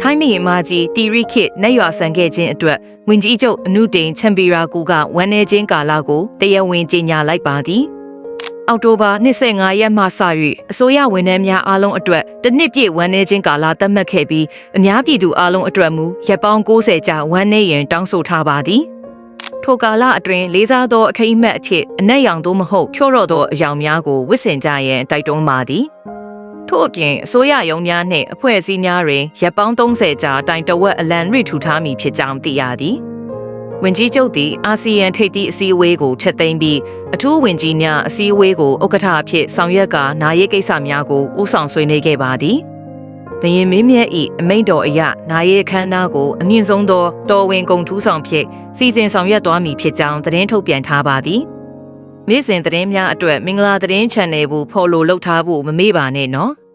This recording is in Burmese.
ထိုင်းမီအမကြီးတီရီခစ်နဲ့ရွာဆန်ခဲ့ခြင်းအတွက်ဝင်ကြီးချုပ်အနုတိန်ချန်ပီရာကူကဝန်내ခြင်းကာလကိုတရားဝင်ကြေညာလိုက်ပါသည်အောက်တိုဘာ25ရက်မှစ၍အစိုးရဝန်ထမ်းများအားလုံးအတွက်တစ်နှစ်ပြည့်ဝန်내ခြင်းကာလသတ်မှတ်ခဲ့ပြီးအများပြည်သူအားလုံးအတွက်မူရက်ပေါင်း60ကြာဝန်내ရင်တောင်းဆိုထားပါသည် ထိုကာလအတွင်းလေးစားသောအခိမ့်အမတ်အဖြစ်အနက်ရောင်သို့မဟုတ်ဖြော့တော့သောအယောင်များကိုဝစ်စင်ကြရန်တိုက်တွန်းပါသည် ထို့အပြင်အစိုးရရုံးများနှင့်အဖွဲ့အစည်းများတွင်ရပ်ပေါင်း30ကြာတိုင်တဝက်အလံရိထူထားမည်ဖြစ်ကြောင်းသိရသည်ဝင်ကြီးချုပ်သည်အာဆီယံထိပ်သီးအစည်းအဝေးကိုချက်သိမ်းပြီးအထူးဝင်ကြီးများအစည်းအဝေးကိုဥက္ကဋ္ဌအဖြစ်ဆောင်ရွက်ကနာရေးကိစ္စများကိုဦးဆောင်ဆွေးနွေးခဲ့ပါသည်ဘရင်မင်းမြတ်ဤအမိန့်တော်အရနာယေအခမ်းအနားကိုအမြင့်ဆုံးသောတော်ဝင်ဂုံထူးဆောင်ဖြစ်စီစဉ်ဆောင်ရွက်သွားမည်ဖြစ်ကြောင်းသတင်းထုတ်ပြန်ထားပါသည်။ နေ့စဉ်သတင်းများအတွက်မင်္ဂလာသတင်း channel ကို follow လုပ်ထားဖို့မမေ့ပါနဲ့နော်။